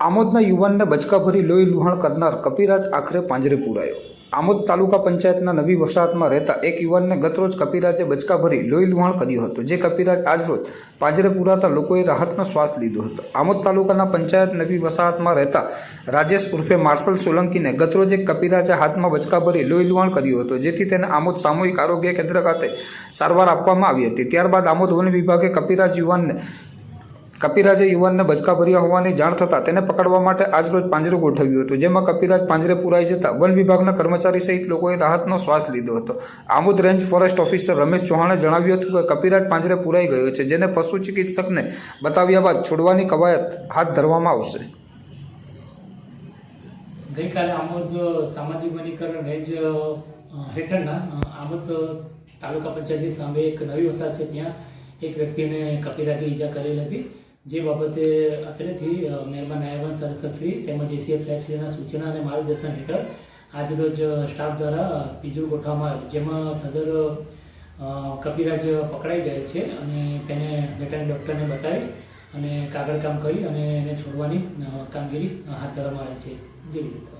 આમોદના યુવાનને બચકા ભરી લોહી લુહાણ કરનાર કપિરાજ આખરે પાંજરે પુરાયો. આમોદ તાલુકા પંચાયતના નવી વસાહતમાં રહેતા એક યુવાનને ગતરોજ કપિરાજે બચકા ભરી લોહી લુહાણ કર્યું હતું, જે કપિરાજ આજરોજ પાંજરે પુરાતા લોકોએ રાહતનો શ્વાસ લીધો હતો. આમોદ તાલુકાના પંચાયત નવી વસાહતમાં રહેતા રાજેશ ઉર્ફે માર્શલ સોલંકીને ગતરોજ એક કપિરાજે હાથમાં બચકા ભરી લોહી લુહાણ કર્યું હતું, જેથી તેને આમોદ સામૂહિક આરોગ્ય કેન્દ્ર ખાતે સારવાર આપવામાં આવી હતી. ત્યારબાદ આમોદ વન વિભાગે કપિરાજ યુવાનને કપિરાજે યુવાનને બચકા ભર્યા હોવાની જાણ થતાં તેને પકડવા માટે આજરોજ પાંજરું ગોઠવ્યું હતું, જેમાં કપિરાજ પાંજરે પુરાઈ જતા વન વિભાગના કર્મચારી સહિત લોકોએ રાહતનો શ્વાસ લીધો હતો. Amod range forest officer Ramesh ચૌહાણે જણાવ્યું હતું કે કપિરાજ પાંજરે પુરાઈ ગયો છે, જેને પશુ ચિકિત્સકને બતાવ્યા બાદ છોડવાની કવાયત હાથ ધરવામાં આવશે. ગઈકાલે આમોદ સામાજિક વનીકરણ રેન્જ હેઠળના આમોદ તાલુકા પંચાયતની સામે એક નવી વસાહત છે, ત્યાં એક વ્યક્તિને કપિરાજે ઈજા કરેલ હતી. જે બાબતે અત્રેથી મહેરબાન નાયબન સંરક્ષકશ્રી તેમજ એસીએફ સાહેબશ્રીના સૂચના અને માર્ગદર્શન હેઠળ આજરોજ સ્ટાફ દ્વારા પીજું ગોઠવવામાં આવ્યું. જેમાં સદર કપિરાજ પકડાઈ ગયેલ છે અને તેને વેટરનરી ડૉક્ટરને બતાવી અને કાગળ કામ કરી અને એને છોડવાની કામગીરી હાથ ધરવામાં આવી છે. જેવી રીતે